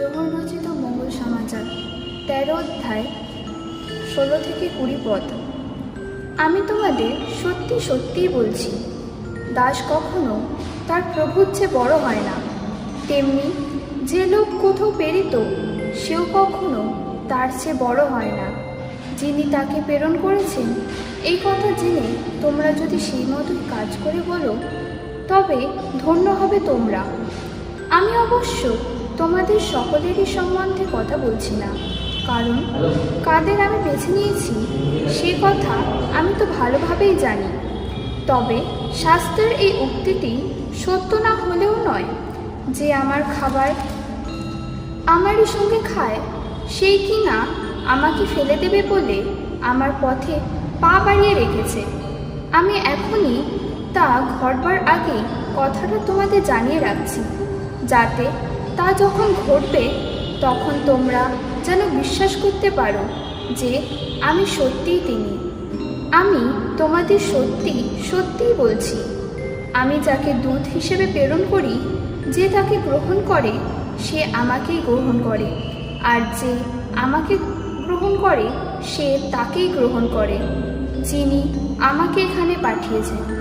Solomon রচিত মঙ্গল সমাচার, তেরো অধ্যায়, ষোলো থেকে কুড়ি পদ। আমি তোমাদের সত্যি সত্যিই বলছি, দাস কখনো তার প্রভুর চেয়ে বড় হয় না। তেমনি যে লোক কোথাও প্রেরিত, সেও কখনো তার চেয়ে বড় হয় না। যিনি তাকে প্রেরণ করেছেন, এই কথা জেনে তোমরা যদি সেই মতোই কাজ করে বলো, তবে ধন্য হবে তোমরা। আমি অবশ্য তোমাদের সকলেরই সম্বন্ধে কথা বলছি না। কারণ কাদের আমি বেছে নিয়েছি, সে কথা আমি তো ভালোভাবেই জানি। তবে শাস্ত্রের এই উক্তিটি সত্য না হলেও নয় যে আমার খাবার আমারই সঙ্গে খায়, সেই কি না আমাকে ফেলে দেবে বলে আমার পথে পা বাড়িয়ে রেখেছে। আমি এখনই তা ঘটবার আগে কথাটা তোমাদের জানিয়ে রাখছি, যাতে তা যখন ঘটবে, তখন তোমরা যেন বিশ্বাস করতে পারো যে আমি সত্যিই তিনি। আমি তোমাদের সত্যি, সত্যিই বলছি। আমি যাকে দূত হিসেবে প্রেরণ করি, যে তাকে গ্রহণ করে, সে আমাকেই গ্রহণ করে। আর যে আমাকে গ্রহণ করে, সে তাকেই গ্রহণ করে, যিনি আমাকে এখানে পাঠিয়েছেন।